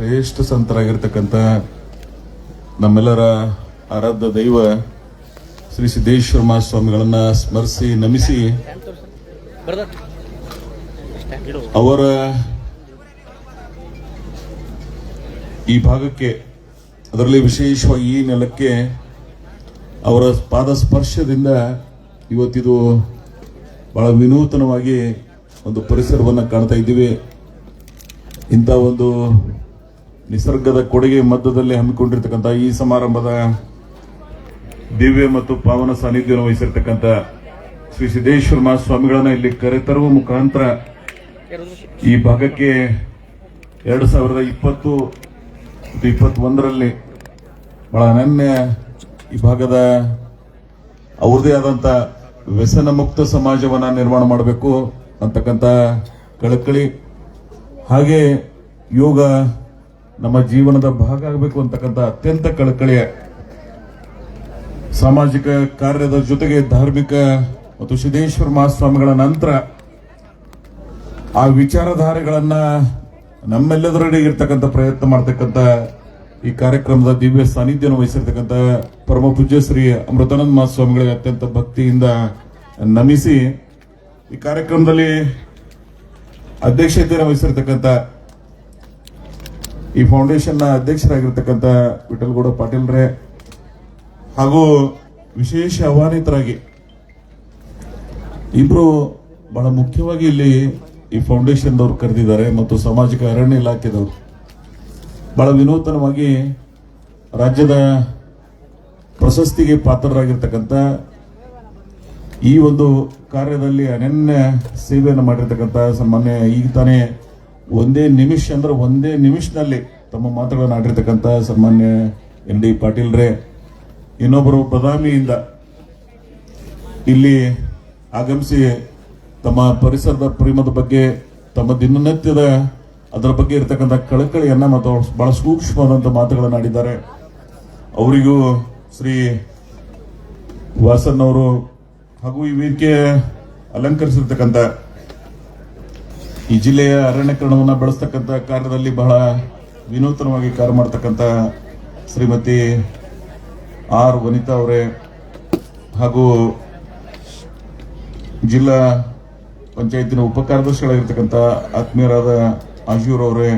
ಶ್ರೇಷ್ಠ ಸಂತರಾಗಿರ್ತಕ್ಕಂಥ ನಮ್ಮೆಲ್ಲರ ಆರಾಧ್ಯ ದೈವ ಶ್ರೀ ಸಿದ್ದೇಶ್ವರ ಮಹಾಸ್ವಾಮಿಗಳನ್ನ ಸ್ಮರಿಸಿ, ನಮಿಸಿ ಅವರ ಈ ಭಾಗಕ್ಕೆ, ಅದರಲ್ಲಿ ವಿಶೇಷವಾಗಿ ಈ ನೆಲಕ್ಕೆ ಅವರ ಪಾದ ಸ್ಪರ್ಶದಿಂದ ಇವತ್ತಿದು ಬಹಳ ವಿನೂತನವಾಗಿ ಒಂದು ಪರಿಸರವನ್ನು ಕಾಣ್ತಾ ಇದ್ದೀವಿ. ಇಂಥ ಒಂದು ನಿಸರ್ಗದ ಕೊಡುಗೆ ಮಧ್ಯದಲ್ಲಿ ಹಮ್ಮಿಕೊಂಡಿರ್ತಕ್ಕಂಥ ಈ ಸಮಾರಂಭದ ದಿವ್ಯ ಮತ್ತು ಪಾವನ ಸಾನ್ನಿಧ್ಯವನ್ನು ವಹಿಸಿರ್ತಕ್ಕಂಥ ಶ್ರೀ ಸಿದ್ದೇಶ್ವರ ಮಹಾಸ್ವಾಮಿಗಳನ್ನ ಇಲ್ಲಿ ಕರೆತರುವ ಮುಖಾಂತರ ಈ ಭಾಗಕ್ಕೆ ಎರಡು ಸಾವಿರದ ಇಪ್ಪತ್ತು ಇಪ್ಪತ್ತೊಂದರಲ್ಲಿ ಬಹಳ ಅನನ್ಯ ಈ ಭಾಗದ ಅವ್ರದೇ ಆದಂತ ವ್ಯಸನ ಮುಕ್ತ ಸಮಾಜವನ್ನ ನಿರ್ಮಾಣ ಮಾಡಬೇಕು ಅಂತಕ್ಕಂಥ ಕಳಕಳಿ. ಹಾಗೆ ಯೋಗ ನಮ್ಮ ಜೀವನದ ಭಾಗ ಆಗಬೇಕು ಅಂತಕ್ಕಂಥ ಅತ್ಯಂತ ಕಳಕಳಿಯ ಸಾಮಾಜಿಕ ಕಾರ್ಯದ ಜೊತೆಗೆ ಧಾರ್ಮಿಕ ಮತ್ತು ಸಿದ್ದೇಶ್ವರ ಮಹಾಸ್ವಾಮಿಗಳ ನಂತರ ಆ ವಿಚಾರಧಾರೆಗಳನ್ನ ನಮ್ಮೆಲ್ಲದರೊಳಗೆ ಇರ್ತಕ್ಕಂಥ ಪ್ರಯತ್ನ ಮಾಡ್ತಕ್ಕಂಥ ಈ ಕಾರ್ಯಕ್ರಮದ ದಿವ್ಯ ಸಾನ್ನಿಧ್ಯವನ್ನು ವಹಿಸಿರ್ತಕ್ಕಂಥ ಪರಮ ಪೂಜ್ಯ ಶ್ರೀ ಅಮೃತಾನಂದ ಮಹಾಸ್ವಾಮಿಗಳಿಗೆ ಅತ್ಯಂತ ಭಕ್ತಿಯಿಂದ ನಮಿಸಿ ಈ ಕಾರ್ಯಕ್ರಮದಲ್ಲಿ ಅಧ್ಯಕ್ಷತೆಯನ್ನು ವಹಿಸಿರ್ತಕ್ಕಂಥ ಈ ಫೌಂಡೇಶನ್ನ ಅಧ್ಯಕ್ಷರಾಗಿರ್ತಕ್ಕಂಥ ವಿಠಲ್ಗೌಡ ಪಾಟೀಲ್ರೇ ಹಾಗೂ ವಿಶೇಷ ಆಹ್ವಾನಿತರಾಗಿ ಇಬ್ಬರು ಬಹಳ ಮುಖ್ಯವಾಗಿ ಇಲ್ಲಿ ಈ ಫೌಂಡೇಶನ್ ದವ್ರು ಕರೆದಿದ್ದಾರೆ ಮತ್ತು ಸಾಮಾಜಿಕ ಅರಣ್ಯ ಇಲಾಖೆದವರು. ಬಹಳ ವಿನೂತನವಾಗಿ ರಾಜ್ಯದ ಪ್ರಶಸ್ತಿಗೆ ಪಾತ್ರರಾಗಿರ್ತಕ್ಕಂಥ ಈ ಒಂದು ಕಾರ್ಯದಲ್ಲಿ ಅನನ್ಯ ಸೇವೆಯನ್ನು ಮಾಡಿರ್ತಕ್ಕಂಥ ಸನ್ಮಾನ್ಯ, ಈಗ ತಾನೇ ಒಂದೇ ನಿಮಿಷ ಅಂದ್ರೆ ಒಂದೇ ನಿಮಿಷದಲ್ಲಿ ತಮ್ಮ ಮಾತುಗಳನ್ನು ಆಡಿರ್ತಕ್ಕಂಥ ಸನ್ಮಾನ್ಯ ಎನ್ ಡಿ ಪಾಟೀಲ್ರೇ ಇನ್ನೊಬ್ಬರು ಬದಾಮಿಯಿಂದ ಇಲ್ಲಿ ಆಗಮಿಸಿ ತಮ್ಮ ಪರಿಸರದ ಪ್ರೇಮದ ಬಗ್ಗೆ, ತಮ್ಮ ದಿನನಿತ್ಯದ ಅದರ ಬಗ್ಗೆ ಇರತಕ್ಕಂಥ ಕಳಕಳಿಯನ್ನ ಮತ್ತು ಬಹಳ ಸೂಕ್ಷ್ಮವಾದಂಥ ಮಾತುಗಳನ್ನು ಆಡಿದ್ದಾರೆ. ಅವರಿಗೂ ಶ್ರೀ ವಾಸನ್ ಅವರು ಹಾಗೂ ಈ ವೇದಿಕೆ ಅಲಂಕರಿಸಿರ್ತಕ್ಕಂಥ ಈ ಜಿಲ್ಲೆಯ ಅರಣ್ಯಕರಣವನ್ನು ಬೆಳೆಸ್ತಕ್ಕಂಥ ಕಾರ್ಯದಲ್ಲಿ ಬಹಳ ವಿನೂತನವಾಗಿ ಕಾರ್ಯ ಮಾಡ್ತಕ್ಕಂಥ ಶ್ರೀಮತಿ ಆರ್ ವನಿತಾ ಅವರೇ ಹಾಗೂ ಜಿಲ್ಲಾ ಪಂಚಾಯತಿನ ಉಪ ಕಾರ್ಯದರ್ಶಿಗಳಾಗಿರ್ತಕ್ಕಂಥ ಆತ್ಮೀಯರಾದ ಆಶೂರ್ ಅವರೇ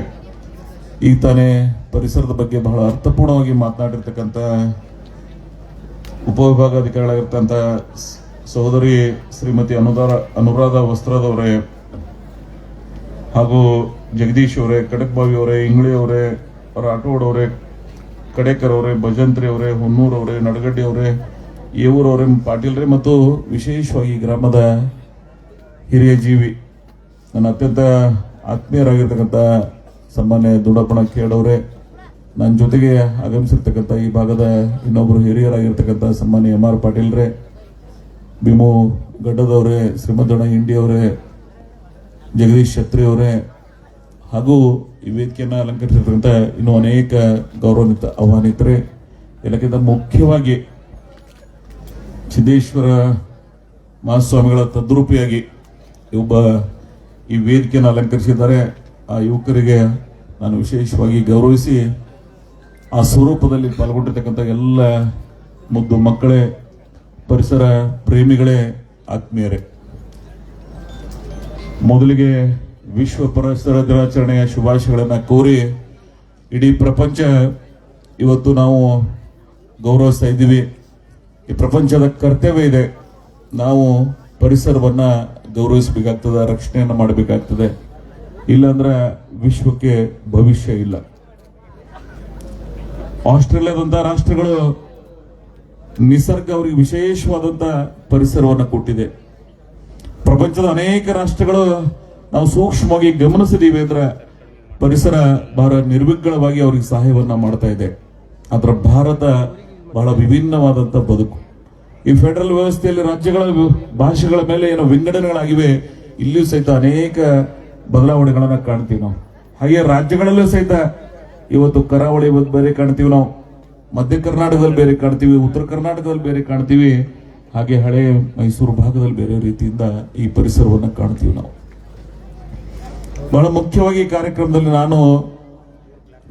ಈಗ ತಾನೇ ಪರಿಸರದ ಬಗ್ಗೆ ಬಹಳ ಅರ್ಥಪೂರ್ಣವಾಗಿ ಮಾತನಾಡಿರ್ತಕ್ಕಂಥ ಉಪವಿಭಾಗಾಧಿಕಾರಿಗಳಾಗಿರ್ತಕ್ಕಂಥ ಸಹೋದರಿ ಶ್ರೀಮತಿ ಅನುದಾರ, ಅನುರಾಧ ವಸ್ತ್ರದವರೇ ಹಾಗೂ ಜಗದೀಶ್ ಅವರೇ ಕಡಕ್ಬಾವಿ ಅವರೇ ಇಂಗ್ಳಿ ಅವರೇ ರಾಠೋಡ್ ಅವರೇ ಕಡೇಕರ್ ಅವರೇ, ಭಜಂತ್ರಿ ಅವರೇ, ಹೊನ್ನೂರ್ ಅವರೇ, ನಡಗಡ್ಡಿ ಅವರೇ, ಏವೂರ್ ಪಾಟೀಲ್ ಪಾಟೀಲ್ರೇ ಮತ್ತು ವಿಶೇಷವಾಗಿ ಗ್ರಾಮದ ಹಿರಿಯ ಜೀವಿ, ನನ್ನ ಅತ್ಯಂತ ಆತ್ಮೀಯರಾಗಿರ್ತಕ್ಕಂಥ ಸನ್ಮಾನ್ಯ ದುಡಪ್ಪಣ ಕೇಳವ್ರೆ ನನ್ನ ಜೊತೆಗೆ ಆಗಮಿಸಿರ್ತಕ್ಕಂಥ ಈ ಭಾಗದ ಇನ್ನೊಬ್ಬರು ಹಿರಿಯರಾಗಿರ್ತಕ್ಕಂಥ ಸನ್ಮಾನ್ಯ ಎಂ ಆರ್ ಪಾಟೀಲ್ರೇ, ಭೀಮು ಗಡ್ಡದವರೇ, ಶ್ರೀಮಂತಣ್ಣ ಇಂಡಿ ಅವರೇ ಜಗದೀಶ್ ಛತ್ರಿ ಅವರೇ ಹಾಗೂ ಈ ವೇದಿಕೆಯನ್ನು ಅಲಂಕರಿಸಿರ್ತಕ್ಕಂಥ ಇನ್ನೂ ಅನೇಕ ಗೌರವಾನ್ವಿತ ಆಹ್ವಾನಿತರೆ. ಎಲ್ಲಕ್ಕಿಂತ ಮುಖ್ಯವಾಗಿ ಸಿದ್ದೇಶ್ವರ ಮಹಾಸ್ವಾಮಿಗಳ ತದ್ರೂಪಿಯಾಗಿ ಒಬ್ಬ ಈ ವೇದಿಕೆಯನ್ನು ಅಲಂಕರಿಸಿದ್ದಾರೆ. ಆ ಯುವಕರಿಗೆ ನಾನು ವಿಶೇಷವಾಗಿ ಗೌರವಿಸಿ ಆ ಸ್ವರೂಪದಲ್ಲಿ ಪಾಲ್ಗೊಂಡಿರ್ತಕ್ಕಂಥ ಎಲ್ಲ ಮುದ್ದು ಮಕ್ಕಳೇ, ಪರಿಸರ ಪ್ರೇಮಿಗಳೇ, ಆತ್ಮೀಯರೇ. ಮೊದಲಿಗೆ ವಿಶ್ವ ಪರಿಸರ ದಿನಾಚರಣೆಯ ಶುಭಾಶಯಗಳನ್ನು ಕೋರಿ ಇಡೀ ಪ್ರಪಂಚ ಇವತ್ತು ನಾವು ಗೌರವಿಸ್ತಾ ಇದ್ದೀವಿ. ಈ ಪ್ರಪಂಚದ ಕರ್ತವ್ಯ ಇದೆ. ನಾವು ಪರಿಸರವನ್ನು ಗೌರವಿಸಬೇಕಾಗ್ತದೆ, ರಕ್ಷಣೆಯನ್ನು ಮಾಡಬೇಕಾಗ್ತದೆ. ಇಲ್ಲಾಂದ್ರೆ ವಿಶ್ವಕ್ಕೆ ಭವಿಷ್ಯ ಇಲ್ಲ. ಆಸ್ಟ್ರೇಲಿಯಾದಂತ ರಾಷ್ಟ್ರಗಳು ನಿಸರ್ಗ ಅವರಿಗೆ ವಿಶೇಷವಾದಂತ ಪರಿಸರವನ್ನು ಕೊಟ್ಟಿದೆ. ಪ್ರಪಂಚದ ಅನೇಕ ರಾಷ್ಟ್ರಗಳು ನಾವು ಸೂಕ್ಷ್ಮವಾಗಿ ಗಮನಿಸಿದೀವಿ ಅಂದ್ರೆ ಪರಿಸರ ಬಹಳ ನಿರ್ವಿಘ್ನವಾಗಿ ಅವ್ರಿಗೆ ಸಹಾಯವನ್ನ ಮಾಡ್ತಾ ಇದೆ. ಅದರ ಭಾರತ ಬಹಳ ವಿಭಿನ್ನವಾದಂತ ಬದುಕು. ಈ ಫೆಡರಲ್ ವ್ಯವಸ್ಥೆಯಲ್ಲಿ ರಾಜ್ಯಗಳ ಭಾಷೆಗಳ ಮೇಲೆ ಏನೋ ವಿಂಗಡಣೆಗಳಾಗಿವೆ ಇಲ್ಲಿಯೂ ಸಹಿತ ಅನೇಕ ಬದಲಾವಣೆಗಳನ್ನ ಕಾಣ್ತೀವಿ ನಾವು. ಹಾಗೆ ರಾಜ್ಯಗಳಲ್ಲೂ ಸಹಿತ ಇವತ್ತು ಕರಾವಳಿ ಬೇರೆ ಕಾಣ್ತೀವಿ ನಾವು. ಮಧ್ಯ ಕರ್ನಾಟಕದಲ್ಲಿ ಬೇರೆ ಕಾಣ್ತೀವಿ, ಉತ್ತರ ಕರ್ನಾಟಕದಲ್ಲಿ ಬೇರೆ ಕಾಣ್ತೀವಿ. ಹಾಗೆ ಹಳೆ ಮೈಸೂರು ಭಾಗದಲ್ಲಿ ಬೇರೆ ರೀತಿಯಿಂದ ಈ ಪರಿಸರವನ್ನು ಕಾಣ್ತೀವಿ ನಾವು. ಬಹಳ ಮುಖ್ಯವಾಗಿ ಈ ಕಾರ್ಯಕ್ರಮದಲ್ಲಿ ನಾನು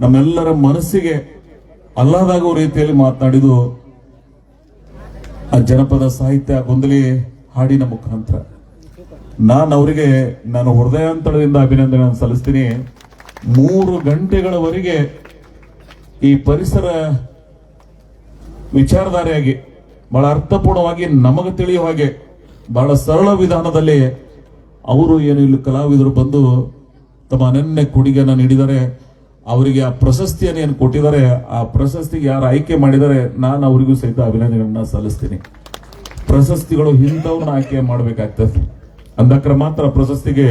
ನಮ್ಮೆಲ್ಲರ ಮನಸ್ಸಿಗೆ ಅಲ್ಲಾದಾಗುವ ರೀತಿಯಲ್ಲಿ ಮಾತನಾಡಿದು ಆ ಜನಪದ ಸಾಹಿತ್ಯ ಗೊಂದಲಿ ಹಾಡಿನ ಮುಖಾಂತರ. ನಾನು ಅವರಿಗೆ ನಾನು ಹೃದಯಾಂತರದಿಂದ ಅಭಿನಂದನೆ ಸಲ್ಲಿಸ್ತೀನಿ. ಮೂರು ಗಂಟೆಗಳವರೆಗೆ ಈ ಪರಿಸರ ವಿಚಾರಧಾರೆಯಾಗಿ ಬಹಳ ಅರ್ಥಪೂರ್ಣವಾಗಿ ನಮಗೆ ತಿಳಿಯುವ ಹಾಗೆ, ಬಹಳ ಸರಳ ವಿಧಾನದಲ್ಲಿ ಅವರು ಏನು ಇಲ್ಲಿ ಕಲಾವಿದರು ಬಂದು ತಮ್ಮ ಅನನ್ಯ ಕೊಡುಗೆಯನ್ನು ನೀಡಿದರೆ, ಅವರಿಗೆ ಆ ಪ್ರಶಸ್ತಿಯನ್ನು ಏನು ಕೊಟ್ಟಿದ್ದಾರೆ, ಆ ಪ್ರಶಸ್ತಿಗೆ ಯಾರು ಆಯ್ಕೆ ಮಾಡಿದರೆ ನಾನು ಅವರಿಗೂ ಸಹಿತ ಅಭಿನಂದನೆಗಳನ್ನ ಸಲ್ಲಿಸ್ತೀನಿ. ಪ್ರಶಸ್ತಿಗಳು ಹಿಂದವನ್ನ ಆಯ್ಕೆ ಮಾಡಬೇಕಾಗ್ತದೆ. ಅಂದಕ್ರ ಮಾತ್ರ ಪ್ರಶಸ್ತಿಗೆ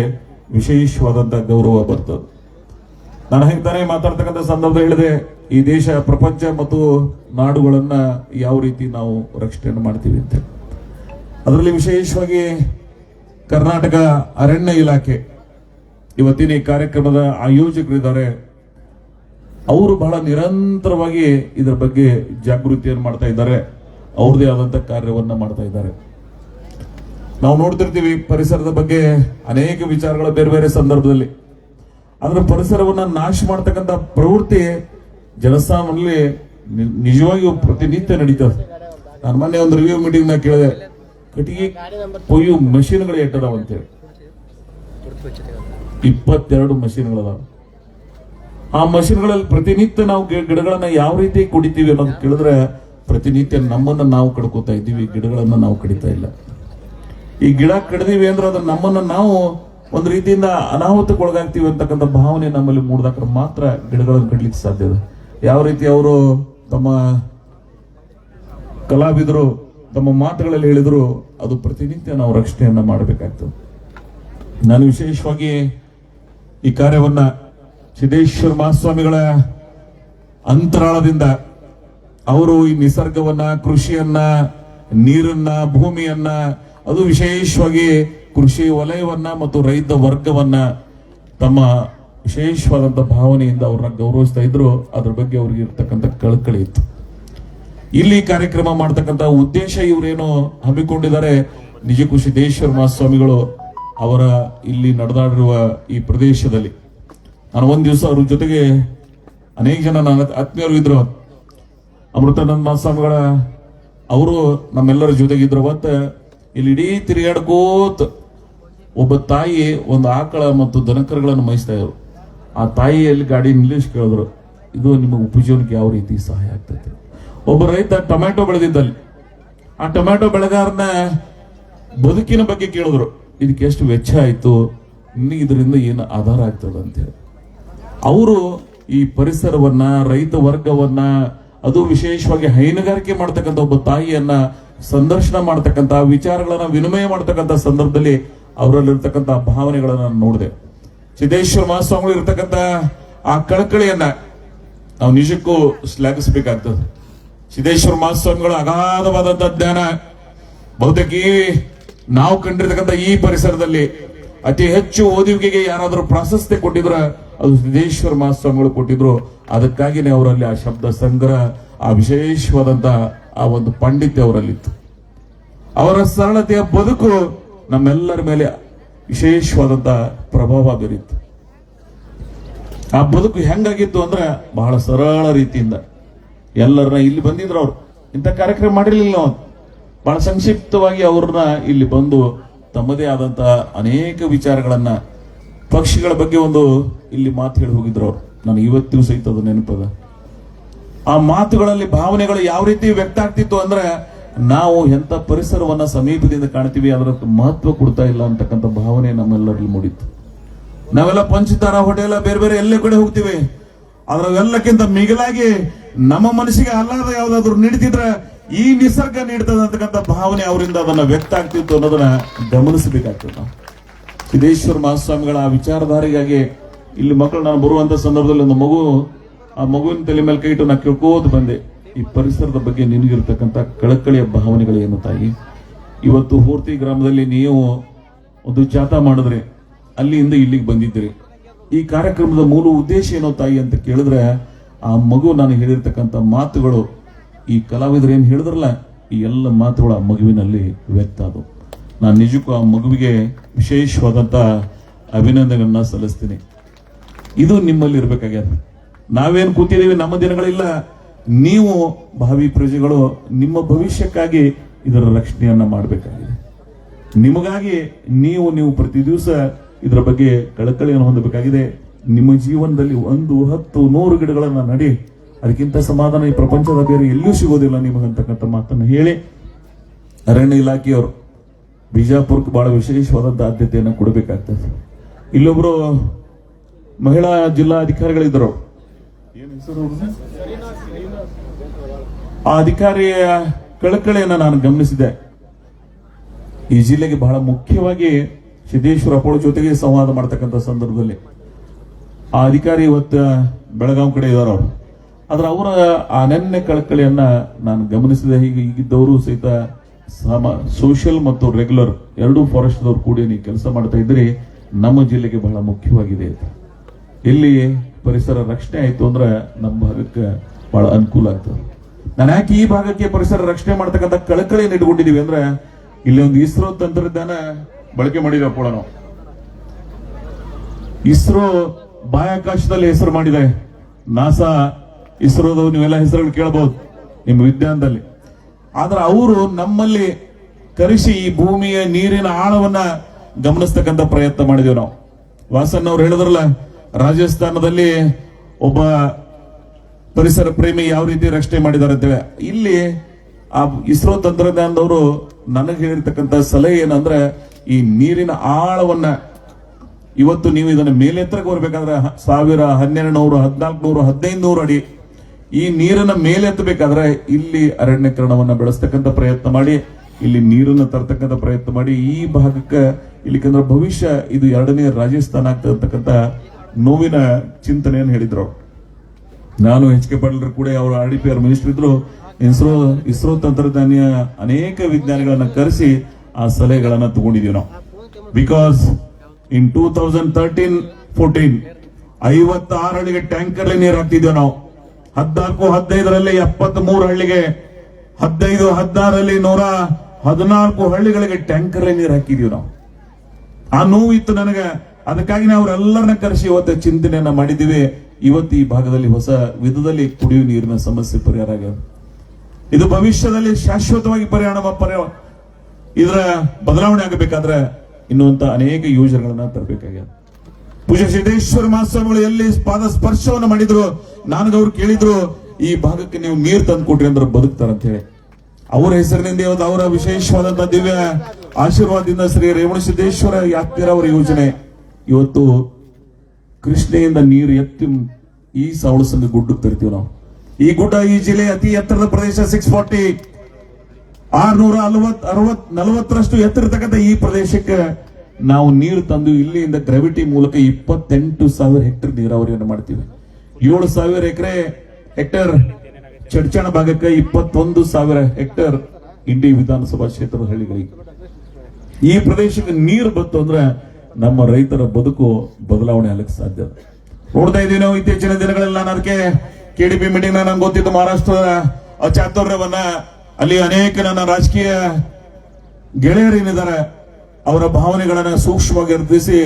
ವಿಶೇಷವಾದಂತ ಗೌರವ ಬರ್ತದೆ. ನಾನು ಹೇಗೆ ತಾನೇ ಮಾತಾಡ್ತಕ್ಕಂಥ ಸಂದರ್ಭ ಹೇಳಿದೆ ಈ ದೇಶ, ಪ್ರಪಂಚ ಮತ್ತು ನಾಡುಗಳನ್ನ ಯಾವ ರೀತಿ ನಾವು ರಕ್ಷಣೆಯನ್ನು ಮಾಡ್ತೀವಿ ಅಂತ ಅದರಲ್ಲಿ ವಿಶೇಷವಾಗಿ ಕರ್ನಾಟಕ ಅರಣ್ಯ ಇಲಾಖೆ ಇವತ್ತಿನ ಈ ಕಾರ್ಯಕ್ರಮದ ಆಯೋಜಕರಿದ್ದಾರೆ. ಅವರು ಬಹಳ ನಿರಂತರವಾಗಿ ಇದರ ಬಗ್ಗೆ ಜಾಗೃತಿಯನ್ನು ಮಾಡ್ತಾ ಇದ್ದಾರೆ. ಅವ್ರದೇ ಆದಂತ ಕಾರ್ಯವನ್ನ ಮಾಡ್ತಾ ಇದ್ದಾರೆ. ನಾವು ನೋಡ್ತಿರ್ತೀವಿ ಪರಿಸರದ ಬಗ್ಗೆ ಅನೇಕ ವಿಚಾರಗಳು ಬೇರೆ ಬೇರೆ ಸಂದರ್ಭದಲ್ಲಿ. ಆದ್ರೆ ಪರಿಸರವನ್ನ ನಾಶ ಮಾಡ್ತಕ್ಕಂಥ ಪ್ರವೃತ್ತಿ ಜನಸಾಮಾನ್ಯಲ್ಲಿ ನಿ- ನಿಜವಾಗಿಯೂ ಪ್ರತಿನಿತ್ಯ ನಡೀತದೆ ನಾನು ಮೊನ್ನೆ ಒಂದು ರಿವ್ಯೂ ಮೀಟಿಂಗ್ನ ಕೇಳಿದೆ. ಕಟ್ಟಿಗೆ ಕೊಯ್ಯು ಮಷೀನ್ಗಳು ಎಟ್ಟದಾವ ಅಂತೇಳಿ ಇಪ್ಪತ್ತೆರಡು ಮಷೀನ್ಗಳದಾವ. ಆ ಮಷೀನ್ಗಳಲ್ಲಿ ಪ್ರತಿನಿತ್ಯ ನಾವು ಗಿಡಗಳನ್ನ ಯಾವ ರೀತಿ ಕುಡಿತೀವಿ ಅನ್ನೋದು ಕೇಳಿದ್ರೆ ಪ್ರತಿನಿತ್ಯ ನಮ್ಮನ್ನ ನಾವು ಕಡ್ಕೋತಾ ಇದ್ದೀವಿ, ಗಿಡಗಳನ್ನ ನಾವು ಕಡಿತಾ ಇಲ್ಲ. ಈ ಗಿಡ ಕಡ್ದೀವಿ ಅಂದ್ರೆ ಅದು ನಮ್ಮನ್ನ ನಾವು ಒಂದು ರೀತಿಯಿಂದ ಅನಾಹುತಕ್ಕೊಳಗಾಗ್ತೀವಿ ಅಂತಕ್ಕಂಥ ಭಾವನೆ ನಮ್ಮಲ್ಲಿ ಮೂಡಿದಾಗ ಮಾತ್ರ ಗಿಡಗಳನ್ನು ಕಡ್ಲಿಕ್ಕೆ ಸಾಧ್ಯ ಇದೆ ಯಾವ ರೀತಿ ಅವರು ತಮ್ಮ ಕಲಾವಿದರು ತಮ್ಮ ಮಾತುಗಳಲ್ಲಿ ಹೇಳಿದ್ರು, ಅದು ಪ್ರತಿನಿತ್ಯ ನಾವು ರಕ್ಷಣೆಯನ್ನ ಮಾಡಬೇಕಾಗ್ತದೆ. ನಾನು ವಿಶೇಷವಾಗಿ ಈ ಕಾರ್ಯವನ್ನ ಸಿದ್ದೇಶ್ವರ ಮಹಾಸ್ವಾಮಿಗಳ ಅಂತರಾಳದಿಂದ ಅವರು ಈ ನಿಸರ್ಗವನ್ನ, ಕೃಷಿಯನ್ನ, ನೀರನ್ನ, ಭೂಮಿಯನ್ನ, ಅದು ವಿಶೇಷವಾಗಿ ಕೃಷಿ ವಲಯವನ್ನ ಮತ್ತು ರೈತ ವರ್ಗವನ್ನ ತಮ್ಮ ವಿಶೇಷವಾದಂತ ಭಾವನೆಯಿಂದ ಅವ್ರನ್ನ ಗೌರವಿಸ್ತಾ ಇದ್ರು, ಅದ್ರ ಬಗ್ಗೆ ಅವ್ರಿಗೆ ಇರ್ತಕ್ಕಂಥ ಕಳಕಳಿ ಇತ್ತು. ಇಲ್ಲಿ ಕಾರ್ಯಕ್ರಮ ಮಾಡ್ತಕ್ಕಂಥ ಉದ್ದೇಶ ಇವರೇನು ಹಮ್ಮಿಕೊಂಡಿದ್ದಾರೆ ನಿಜಕ್ಕೂ ಸಿದ್ದೇಶ್ವರ ಮಹಾಸ್ವಾಮಿಗಳು ಅವರ ಇಲ್ಲಿ ನಡೆದಾಡಿರುವ ಈ ಪ್ರದೇಶದಲ್ಲಿ. ನಾನು ಒಂದ್ ದಿವಸ ಅವ್ರ ಜೊತೆಗೆ ಅನೇಕ ಜನ ನನ್ನ ಆತ್ಮೀಯರು ಇದ್ರು. ಅಮೃತಾನಂದ ಮಹಾಸ್ವಾಮಿಗಳ ಅವರು ನಮ್ಮೆಲ್ಲರ ಜೊತೆಗಿದ್ರು. ಮತ್ತೆ ಇಲ್ಲಿ ಇಡೀ ತಿರುಗಾಡ್ಕೋತ ಒಬ್ಬ ತಾಯಿ ಒಂದು ಆಕಳ ಮತ್ತು ದನಕರುಗಳನ್ನು ಮೇಯಿಸ್ತಾ ಇದ್ರು. ಆ ತಾಯಿಯಲ್ಲಿ ಗಾಡಿ ನಿಲ್ಲಿಸಿ ಕೇಳಿದ್ರು, ಇದು ನಿಮಗೆ ಉಪಜೀವನಕ್ಕೆ ಯಾವ ರೀತಿ ಸಹಾಯ ಆಗ್ತೈತೆ? ಒಬ್ಬ ರೈತ ಟೊಮ್ಯಾಟೊ ಬೆಳೆದಿದ್ದಲ್ಲಿ, ಆ ಟೊಮ್ಯಾಟೊ ಬೆಳೆಗಾರನ ಬದುಕಿನ ಬಗ್ಗೆ ಕೇಳಿದ್ರು, ಇದಕ್ಕೆ ಎಷ್ಟು ವೆಚ್ಚ ಆಯ್ತು? ನಿನಗೆ ಇದರಿಂದ ಏನು ಆಧಾರ ಆಗ್ತದೆ? ಅಂತೇಳಿ ಅವರು ಈ ಪರಿಸರವನ್ನ, ರೈತ ವರ್ಗವನ್ನ, ಅದು ವಿಶೇಷವಾಗಿ ಹೈನುಗಾರಿಕೆ ಮಾಡ್ತಕ್ಕಂಥ ಒಬ್ಬ ತಾಯಿಯನ್ನ ಸಂದರ್ಶನ ಮಾಡ್ತಕ್ಕಂಥ, ವಿಚಾರಗಳನ್ನ ವಿನಿಮಯ ಮಾಡ್ತಕ್ಕಂಥ ಸಂದರ್ಭದಲ್ಲಿ ಅವರಲ್ಲಿರ್ತಕ್ಕಂಥ ಭಾವನೆಗಳನ್ನು ನಾನು ನೋಡಿದೆ. ಸಿದ್ದೇಶ್ವರ ಮಹಾಸ್ವಾಮಿಗಳು ಇರ್ತಕ್ಕಂಥ ಆ ಕಳಕಳಿಯನ್ನ ನಾವು ನಿಜಕ್ಕೂ ಶ್ಲಾಘಿಸಬೇಕಾಗ್ತದೆ. ಸಿದ್ದೇಶ್ವರ ಮಹಾಸ್ವಾಮಿಗಳು ಅಗಾಧವಾದಂಥ ಜ್ಞಾನ, ಬಹುತೇಕ ಈ ನಾವು ಕಂಡಿರ್ತಕ್ಕಂಥ ಈ ಪರಿಸರದಲ್ಲಿ ಅತಿ ಹೆಚ್ಚು ಓದುವಿಕೆಗೆ ಯಾರಾದರೂ ಪ್ರಾಶಸ್ತ್ಯ ಕೊಟ್ಟಿದ್ರ, ಅದು ಸಿದ್ದೇಶ್ವರ ಮಹಾಸ್ವಾಮಿಗಳು ಕೊಟ್ಟಿದ್ರು. ಅದಕ್ಕಾಗಿನೇ ಅವರಲ್ಲಿ ಆ ಶಬ್ದ ಸಂಗ್ರಹ, ಆ ವಿಶೇಷವಾದಂತಹ ಆ ಒಂದು ಪಾಂಡಿತ್ಯ ಅವರಲ್ಲಿತ್ತು. ಅವರ ಸರಳತೆಯ ಬದುಕು ನಮ್ಮೆಲ್ಲರ ಮೇಲೆ ವಿಶೇಷವಾದಂತ ಪ್ರಭಾವ ಬೀರಿತ್ತು. ಆ ಬದುಕು ಹೆಂಗಾಗಿತ್ತು ಅಂದ್ರೆ ಬಹಳ ಸರಳ ರೀತಿಯಿಂದ. ಎಲ್ಲರನ್ನ ಇಲ್ಲಿ ಬಂದಿದ್ರು ಅವ್ರು. ಇಂಥ ಕಾರ್ಯಕ್ರಮ ಮಾಡಿರಲಿಲ್ಲ ನಾವು ಬಹಳ ಸಂಕ್ಷಿಪ್ತವಾಗಿ ಅವ್ರನ್ನ ಇಲ್ಲಿ ಬಂದು ತಮ್ಮದೇ ಆದಂತ ಅನೇಕ ವಿಚಾರಗಳನ್ನ, ಪಕ್ಷಿಗಳ ಬಗ್ಗೆ ಒಂದು ಇಲ್ಲಿ ಮಾತು ಹೇಳಿ ಹೋಗಿದ್ರು ಅವ್ರು. ನನಗೆ ಇವತ್ತಿಗೂ ಸಹಿತ ಅದು ನೆನಪದ. ಆ ಮಾತುಗಳಲ್ಲಿ ಭಾವನೆಗಳು ಯಾವ ರೀತಿ ವ್ಯಕ್ತ ಆಗ್ತಿತ್ತು ಅಂದ್ರೆ ನಾವು ಎಂತ ಪರಿಸರವನ್ನ ಸಮೀಪದಿಂದ ಕಾಣ್ತೀವಿ ಅದರ ಮಹತ್ವ ಕೊಡ್ತಾ ಇಲ್ಲ ಅಂತಕ್ಕಂಥ ಭಾವನೆ ನಮ್ಮೆಲ್ಲರಲ್ಲಿ ಮೂಡಿತ್ತು. ನಾವೆಲ್ಲ ಪಂಚತಾರ ಹೋಟೆಲ್ ಬೇರೆ ಬೇರೆ ಎಲ್ಲೇ ಕಡೆ ಹೋಗ್ತೀವಿ. ಎಲ್ಲಕ್ಕಿಂತ ಮಿಗಿಲಾಗಿ ನಮ್ಮ ಮನಸ್ಸಿಗೆ ಅಲ್ಲಾದ ಯಾವ್ದಾದ್ರು ನೀಡ್ತಿದ್ರೆ ಈ ನಿಸರ್ಗ ನೀಡ್ತದೆ ಅಂತಕ್ಕಂಥ ಭಾವನೆ ಅವರಿಂದ ಅದನ್ನ ವ್ಯಕ್ತ ಆಗ್ತಿತ್ತು ಅನ್ನೋದನ್ನ ಗಮನಿಸಬೇಕಾಗ್ತದೆ ನಾವು. ಸಿದ್ದೇಶ್ವರ ಮಹಾಸ್ವಾಮಿಗಳ ಆ ವಿಚಾರಧಾರೆಗಾಗಿ ಇಲ್ಲಿ ಮಕ್ಕಳು ನಾನು ಬರುವಂತ ಸಂದರ್ಭದಲ್ಲಿ ಒಂದು ಮಗು, ಆ ಮಗುವಿನ ತಲೆ ಮೇಲೆ ಕೈ ಇಟ್ಟು ನಾ ಕೇಳ್ಕೋತ ಬಂದೆ. ಈ ಪರಿಸರದ ಬಗ್ಗೆ ನಿನಗಿರ್ತಕ್ಕಂಥ ಕಳಕಳಿಯ ಭಾವನೆಗಳೇನು ತಾಯಿ? ಇವತ್ತು ಹೂರ್ತಿ ಗ್ರಾಮದಲ್ಲಿ ನೀವು ಒಂದು ಜಾಥಾ ಮಾಡಿದ್ರೆ, ಅಲ್ಲಿಂದ ಇಲ್ಲಿಗೆ ಬಂದಿದ್ದೀರಿ. ಈ ಕಾರ್ಯಕ್ರಮದ ಮೂಲ ಉದ್ದೇಶ ಏನೋ, ತಾಯಿ ಅಂತ ಕೇಳಿದ್ರೆ, ಆ ಮಗು ನಾನು ಹೇಳಿರ್ತಕ್ಕಂಥ ಮಾತುಗಳು, ಈ ಕಲಾವಿದರು ಏನು ಹೇಳಿದ್ರಲ್ಲ, ಈ ಎಲ್ಲ ಮಾತುಗಳು ಆ ಮಗುವಿನಲ್ಲಿ ವ್ಯಕ್ತ ಅದು ನಾನು ನಿಜಕ್ಕೂ ಆ ಮಗುವಿಗೆ ವಿಶೇಷವಾದಂಥ ಅಭಿನಂದನೆಗಳನ್ನ ಸಲ್ಲಿಸ್ತೀನಿ. ಇದು ನಿಮ್ಮಲ್ಲಿ ಇರಬೇಕಾಗ್ಯದ. ನಾವೇನು ಕೂತಿದ್ದೀವಿ, ನಮ್ಮ ದಿನಗಳಿಲ್ಲ. ನೀವು ಭಾವಿ ಪ್ರಜೆಗಳು ನಿಮ್ಮ ಭವಿಷ್ಯಕ್ಕಾಗಿ ಇದರ ರಕ್ಷಣೆಯನ್ನ ಮಾಡಬೇಕಾಗಿದೆ. ನಿಮಗಾಗಿ ನೀವು ನೀವು ಪ್ರತಿ ದಿವಸ ಇದರ ಬಗ್ಗೆ ಕಳಕಳಿಯನ್ನು ಹೊಂದಬೇಕಾಗಿದೆ. ನಿಮ್ಮ ಜೀವನದಲ್ಲಿ ಒಂದು ಹತ್ತು, ನೂರು ಗಿಡಗಳನ್ನು ನಡಿ. ಅದಕ್ಕಿಂತ ಸಮಾಧಾನ ಈ ಪ್ರಪಂಚದ ಬೇರೆ ಎಲ್ಲೂ ಸಿಗೋದಿಲ್ಲ ನಿಮಗಂತಕ್ಕಂಥ ಮಾತನ್ನು ಹೇಳಿ. ಅರಣ್ಯ ಇಲಾಖೆಯವರು ಬಿಜಾಪುರಕ್ಕೆ ಬಹಳ ವಿಶೇಷವಾದಂಥ ಆದ್ಯತೆಯನ್ನು ಕೊಡಬೇಕಾಗ್ತದೆ. ಇಲ್ಲೊಬ್ರು ಮಹಿಳಾ ಜಿಲ್ಲಾ ಅಧಿಕಾರಿಗಳಿದ್ರು ಏನ್ ಹೆಸರು? ಆ ಅಧಿಕಾರಿಯ ಕಳಕಳಿಯನ್ನು ನಾನು ಗಮನಿಸಿದೆ. ಈ ಜಿಲ್ಲೆಗೆ ಬಹಳ ಮುಖ್ಯವಾಗಿ ಸಿದ್ದೇಶ್ವರ ಅಪ್ಪಳ ಜೊತೆಗೆ ಸಂವಾದ ಮಾಡ್ತಕ್ಕಂಥ ಸಂದರ್ಭದಲ್ಲಿ. ಆ ಅಧಿಕಾರಿ ಇವತ್ತು ಬೆಳಗಾವ್ ಕಡೆ ಇದ್ದಾರೆ ಅವರು. ಆದ್ರೆ ಅವರ ಅನನ್ಯ ಕಳಕಳಿಯನ್ನ ನಾನು ಗಮನಿಸಿದೆ. ಹೀಗೆ ಈಗಿದ್ದವರು ಸಹಿತ ಸಮ ಸೋಷಿಯಲ್ ಮತ್ತು ರೆಗ್ಯುಲರ್ ಎರಡೂ ಫಾರೆಸ್ಟ್ ದವ್ರು ಕೂಡಿ ನೀವು ಕೆಲಸ ಮಾಡ್ತಾ ಇದ್ರಿ ನಮ್ಮ ಜಿಲ್ಲೆಗೆ ಬಹಳ ಮುಖ್ಯವಾಗಿದೆ ಎಲ್ಲಿ ಪರಿಸರ ರಕ್ಷಣೆ ಆಯ್ತು ಅಂದ್ರೆ ನಮ್ಮ ಭಾಗಕ್ಕೆ ಬಹಳ ಅನುಕೂಲ ಆಗ್ತದೆ. ನಾನು ಯಾಕೆ ಈ ಭಾಗಕ್ಕೆ ಪರಿಸರ ರಕ್ಷಣೆ ಮಾಡ್ತಕ್ಕಂಥ ಕಳಕಳಿಯನ್ನು ಇಟ್ಕೊಂಡಿದೀವಿ ಅಂದ್ರೆ ಇಲ್ಲಿ ಒಂದು ಇಸ್ರೋ ತಂತ್ರಜ್ಞಾನ ಬಳಕೆ ಮಾಡಿದೆ ನಾವು ಇಸ್ರೋ ಬಾಹ್ಯಾಕಾಶದಲ್ಲಿ ಹೆಸರು ಮಾಡಿದೆ. ನಾಸಾ ಇಸ್ರೋದವ್ರು, ನೀವೆಲ್ಲ ಹೆಸರುಗಳು ಕೇಳಬಹುದು ನಿಮ್ಮ ವಿಜ್ಞಾನದಲ್ಲಿ. ಆದ್ರೆ ಅವರು ನಮ್ಮಲ್ಲಿ ಕರೆಸಿ ಈ ಭೂಮಿಯ ನೀರಿನ ಆಳವನ್ನ ಗಮನಿಸ್ತಕ್ಕಂಥ ಪ್ರಯತ್ನ ಮಾಡಿದೀವಿ ನಾವು. ವಾಸನ್ ಅವ್ರು ಹೇಳಿದ್ರಲ್ಲ, ರಾಜಸ್ಥಾನದಲ್ಲಿ ಒಬ್ಬ ಪರಿಸರ ಪ್ರೇಮಿ ಯಾವ ರೀತಿ ರಕ್ಷಣೆ ಮಾಡಿದ್ದಾರೆ ಅಂತೇಳಿ. ಇಲ್ಲಿ ಆ ಇಸ್ರೋ ತಂತ್ರಜ್ಞಾನದವರು ನನಗೆ ಹೇಳಿರ್ತಕ್ಕಂಥ ಸಲಹೆ ಏನಂದ್ರೆ, ಈ ನೀರಿನ ಆಳವನ್ನ ಇವತ್ತು ನೀವು ಇದನ್ನ ಮೇಲೆತ್ತರಕ್ಕೆ ಬರ್ಬೇಕಾದ್ರೆ ಹ- ಸಾವಿರ ಹನ್ನೆರಡು ನೂರು ಹದಿನಾಲ್ಕು ನೂರು ಹದಿನೈದು ನೂರು ಅಡಿ. ಈ ನೀರನ್ನ ಮೇಲೆತ್ತಬೇಕಾದ್ರೆ ಇಲ್ಲಿ ಅರಣ್ಯಕರಣವನ್ನ ಬೆಳೆಸ್ತಕ್ಕಂಥ ಪ್ರಯತ್ನ ಮಾಡಿ, ಇಲ್ಲಿ ನೀರನ್ನು ತರ್ತಕ್ಕಂಥ ಪ್ರಯತ್ನ ಮಾಡಿ. ಈ ಭಾಗಕ್ಕೆ ಇಲ್ಲಿಕಂದ್ರೆ ಭವಿಷ್ಯ, ಇದು ಎರಡನೇ ರಾಜಸ್ಥಾನ ಆಗ್ತಕ್ಕಂಥ ನೋವಿನ ಚಿಂತನೆಯನ್ನು ಹೇಳಿದ್ರು. ನಾನು ಎಚ್ ಕೆ ಪಾಟೀಲ್ ಕೂಡ ಅವರು R D P R minister ಇದ್ರು, ಇಸ್ರೋ ಇಸ್ರೋ ತಂತ್ರಜ್ಞಾನ ಅನೇಕ ವಿಜ್ಞಾನಿಗಳನ್ನ ಕರೆಸಿ ಆ ಸಲಹೆಗಳನ್ನ ತಗೊಂಡಿದೀವಿ ನಾವು. Because in two thousand thirteen fourteen ಐವತ್ತಾರು ಹಳ್ಳಿಗೆ ಟ್ಯಾಂಕರ್ ನೀರು ಹಾಕ್ತಿದ್ದೇವೆ ನಾವು. ಹದಿನಾಲ್ಕು, ಹದಿನೈದರಲ್ಲಿ ಎಪ್ಪತ್ತ್ ಮೂರು ಹಳ್ಳಿಗೆ, ಹದಿನೈದು ಹದಿನಾರಲ್ಲಿ ನೂರ ಹದಿನಾಲ್ಕು ಹಳ್ಳಿಗಳಿಗೆ ಟ್ಯಾಂಕರ್ ನೀರು ಹಾಕಿದೀವಿ ನಾವು. ಆ ನೋವು ಇತ್ತು ನನಗೆ. ಅದಕ್ಕಾಗಿ ನಾವು ಅವರೆಲ್ಲರನ್ನ ಕರೆಸಿ ಇವತ್ತು ಚಿಂತನೆಯನ್ನ ಮಾಡಿದ್ದೀವಿ. ಇವತ್ತು ಈ ಭಾಗದಲ್ಲಿ ಹೊಸ ವಿಧದಲ್ಲಿ ಕುಡಿಯುವ ನೀರಿನ ಸಮಸ್ಯೆ ಪರಿಹಾರ ಆಗ್ಯದ ಇದು ಭವಿಷ್ಯದಲ್ಲಿ ಶಾಶ್ವತವಾಗಿ ಪರಿಹಾರ ಇದರ ಬದಲಾವಣೆ ಆಗಬೇಕಾದ್ರೆ ಇನ್ನುವಂತ ಅನೇಕ ಯೋಜನೆಗಳನ್ನ ತರಬೇಕಾಗ್ಯದ ಪೂಜಾ ಸಿದ್ದೇಶ್ವರ ಮಹಾಸ್ವಾಮಿಗಳು ಎಲ್ಲಿ ಪಾದ ಸ್ಪರ್ಶವನ್ನು ಮಾಡಿದ್ರು ಅವ್ರು ಕೇಳಿದ್ರು, ಈ ಭಾಗಕ್ಕೆ ನೀವು ನೀರು ತಂದು ಕೊಟ್ರಿ ಅಂದ್ರೆ ಬದುಕ್ತಾರಂತ ಹೇಳಿ. ಅವರ ಹೆಸರಿನಿಂದ ಇವತ್ತು ಅವರ ವಿಶೇಷವಾದಂತಹ ದಿವ್ಯ ಆಶೀರ್ವಾದದಿಂದ ಶ್ರೀ ರೇವಣ ಸಿದ್ದೇಶ್ವರ ಯಾತ್ರೆ ಅವರ ಯೋಜನೆ. ಇವತ್ತು ಕೃಷ್ಣೆಯಿಂದ ನೀರು ಎತ್ತಿ ಈ ಸಾವಳ ಗುಡ್ಡಕ್ಕೆ ತರ್ತೀವಿ ನಾವು. ಈ ಗುಡ್ಡ ಈ ಜಿಲ್ಲೆ ಅತಿ ಎತ್ತರದ ಪ್ರದೇಶ ಸಿಕ್ಸ್ ಫಾರ್ಟಿ ಆರ್ನೂರ ಅರವತ್ ಅರವತ್ ನಲವತ್ತರಷ್ಟು ಎತ್ತರತಕ್ಕಂಥ ಈ ಪ್ರದೇಶಕ್ಕೆ ನಾವು ನೀರು ತಂದು ಇಲ್ಲಿಂದ ಗ್ರಾವಿಟಿ ಮೂಲಕ ಇಪ್ಪತ್ತೆಂಟು ಸಾವಿರ ಹೆಕ್ಟರ್ ನೀರಾವರಿಯನ್ನು ಮಾಡ್ತೀವಿ. ಏಳು ಸಾವಿರ ಎಕರೆ ಹೆಕ್ಟರ್ ಚಡ್ಚಣ ಭಾಗಕ್ಕೆ ಇಪ್ಪತ್ತೊಂದು ಸಾವಿರ ಹೆಕ್ಟರ್ ಇಂಡಿ ವಿಧಾನಸಭಾ ಕ್ಷೇತ್ರದ ಹಳ್ಳಿಗಳಿಗೆ. ಈ ಪ್ರದೇಶಕ್ಕೆ ನೀರು ಬಂತು ಅಂದ್ರೆ ನಮ್ಮ ರೈತರ ಬದುಕು ಬದಲಾವಣೆ ಆಗಲಿಕ್ಕೆ ಸಾಧ್ಯ ನೋಡ್ತಾ ಇದೀವಿ ನಾವು ಇತ್ತೀಚಿನ ದಿನಗಳಲ್ಲಿ ನಾನು ಅದಕ್ಕೆ ಕೆಡಿಪಿ ಮೀಟಿಂಗ್ ನಂಗೆ ಗೊತ್ತಿತ್ತು, ಮಹಾರಾಷ್ಟ್ರ ಚಾತುರ್ಯವನ್ನ ಅಲ್ಲಿ ಅನೇಕ ನನ್ನ ರಾಜಕೀಯ ಗೆಳೆಯರೇನಿದ್ದಾರೆ ಅವರ ಭಾವನೆಗಳನ್ನ ಸೂಕ್ಷ್ಮವಾಗಿ ಅರ್ಥಿಸಿ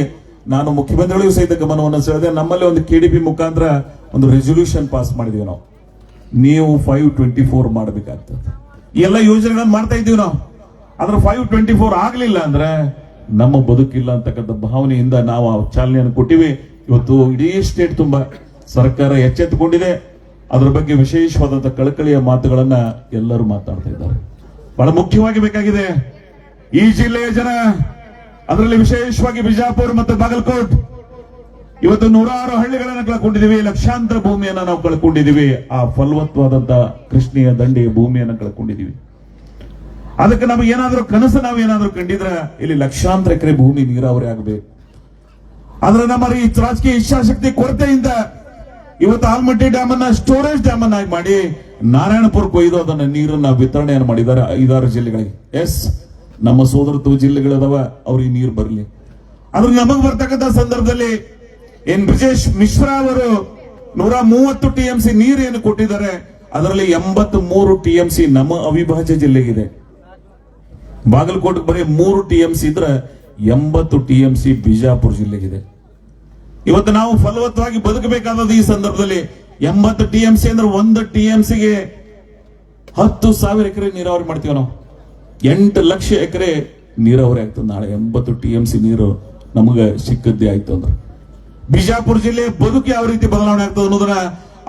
ನಾನು ಮುಖ್ಯಮಂತ್ರಿಗಳಿಗೂ ಸಹಿತ ಗಮನವನ್ನು ಸೆಳೆದೆ. ನಮ್ಮಲ್ಲಿ ಒಂದು ಕೆಡಿಪಿ ಮುಖಾಂತರ ಒಂದು ರೆಸೊಲ್ಯೂಷನ್ ಪಾಸ್ ಮಾಡಿದೀವಿ ನಾವು. ನೀವು ಫೈವ್ ಟ್ವೆಂಟಿ ಫೋರ್ ಮಾಡಬೇಕಾಗ್ತದೆ ಎಲ್ಲ ಯೋಜನೆಗಳನ್ನು ಮಾಡ್ತಾ ಇದ್ದೀವಿ ನಾವು. ಆದ್ರೆ ಫೈವ್ ಟ್ವೆಂಟಿ ಫೋರ್ ಆಗಲಿಲ್ಲ ಅಂದ್ರೆ ನಮ್ಮ ಬದುಕಿಲ್ಲ ಅಂತಕ್ಕಂಥ ಭಾವನೆಯಿಂದ ನಾವು ಆ ಚಾಲನೆಯನ್ನು ಕೊಟ್ಟಿವಿ. ಇವತ್ತು ಇಡೀ ಸ್ಟೇಟ್ ತುಂಬಾ ಸರ್ಕಾರ ಎಚ್ಚೆತ್ತುಕೊಂಡಿದೆ. ಅದರ ಬಗ್ಗೆ ವಿಶೇಷವಾದಂತಹ ಕಳಕಳಿಯ ಮಾತುಗಳನ್ನ ಎಲ್ಲರೂ ಮಾತಾಡ್ತಾ ಇದ್ದಾರೆ. ಬಹಳ ಮುಖ್ಯವಾಗಿ ಬೇಕಾಗಿದೆ. ಈ ಜಿಲ್ಲೆಯ ಜನ, ಅದರಲ್ಲಿ ವಿಶೇಷವಾಗಿ ಬಿಜಾಪುರ್ ಮತ್ತು ಬಾಗಲಕೋಟ್. ಇವತ್ತು ನೂರಾರು ಹಳ್ಳಿಗಳನ್ನ ಕಳ್ಕೊಂಡಿದೀವಿ ಲಕ್ಷಾಂತರ ಭೂಮಿಯನ್ನ ನಾವು ಕಳ್ಕೊಂಡಿದೀವಿ ಆ ಫಲವತ್ವಾದಂತಹ ಕೃಷ್ಣಿಯ ದಂಡೆಯ ಭೂಮಿಯನ್ನ ಕಳ್ಕೊಂಡಿದೀವಿ ಅದಕ್ಕೆ ನಮಗೆ ಏನಾದ್ರೂ ಕನಸು ನಾವು ಏನಾದ್ರೂ ಕಂಡಿದ್ರೆ ಇಲ್ಲಿ ಲಕ್ಷಾಂತರ ಎಕರೆ ಭೂಮಿ ನೀರಾವರಿ ಆಗಬೇಕು. ಆದ್ರೆ ನಮ್ಮ ಈ ರಾಜಕೀಯ ಇಚ್ಛಾಶಕ್ತಿ ಕೊರತೆಯಿಂದ ಇವತ್ತು ಆಲ್ಮಟ್ಟಿ ಡ್ಯಾಮ್ ಅನ್ನ ಸ್ಟೋರೇಜ್ ಡ್ಯಾಮ್ ಅನ್ನಾಗಿ ಮಾಡಿ ನಾರಾಯಣಪುರ ಕೊಯ್ದು ಅದನ್ನ ನೀರನ್ನ ವಿತರಣೆಯನ್ನು ಮಾಡಿದ್ದಾರೆ ಐದಾರು ಜಿಲ್ಲೆಗಳಿಗೆ. ಎಸ್, ನಮ್ಮ ಸೋದರತ್ವ ಜಿಲ್ಲೆಗಳದವ ಅವ್ರಿಗೆ ನೀರು ಬರಲಿ. ಆದ್ರೆ ನಮಗ್ ಬರ್ತಕ್ಕಂಥ ಸಂದರ್ಭದಲ್ಲಿ ಎನ್ ಬ್ರಿಜೇಶ್ ಮಿಶ್ರಾ ಅವರು ನೂರ ಮೂವತ್ತು ಟಿ ಎಂ ಸಿ ನೀರು ಏನು ಕೊಟ್ಟಿದ್ದಾರೆ, ಅದರಲ್ಲಿ ಎಂಬತ್ ಮೂರು ಟಿ ಎಂ ಸಿ ನಮ್ಮ ಅವಿಭಾಜ್ಯ ಜಿಲ್ಲೆಗಿದೆ. ಬಾಗಲಕೋಟೆ ಬರೀ ಮೂರು ಟಿ ಎಂ ಸಿ ಇದ್ರೆ ಎಂಬತ್ತು ಟಿ ಎಂ ಸಿ ಬಿಜಾಪುರ ಜಿಲ್ಲೆಗಿದೆ. ಇವತ್ತು ನಾವು ಫಲವತ್ತವಾಗಿ ಬದುಕಬೇಕಾದದ್ದು ಈ ಸಂದರ್ಭದಲ್ಲಿ ಎಂಬತ್ತು ಟಿ ಎಂ ಸಿ ಅಂದ್ರೆ ಒಂದು ಟಿ ಎಂ ಸಿಗೆ ಹತ್ತು ಸಾವಿರ ಎಕರೆ ನೀರಾವರಿ ಮಾಡ್ತೀವಿ ನಾವು? ಎಂಟು ಲಕ್ಷ ಎಕರೆ ನೀರಾವರಿ ಆಗ್ತದೆ ನಾಳೆ. ಎಂಬತ್ತು ಟಿ ಎಂ ಸಿ ನೀರು ನಮಗೆ ಸಿಕ್ಕದ್ದೇ ಆಯ್ತು ಅಂದ್ರೆ. ಬಿಜಾಪುರ ಜಿಲ್ಲೆ ಬದುಕು ಯಾವ ರೀತಿ ಬದಲಾವಣೆ ಆಗ್ತದೆ ಅನ್ನೋದನ್ನ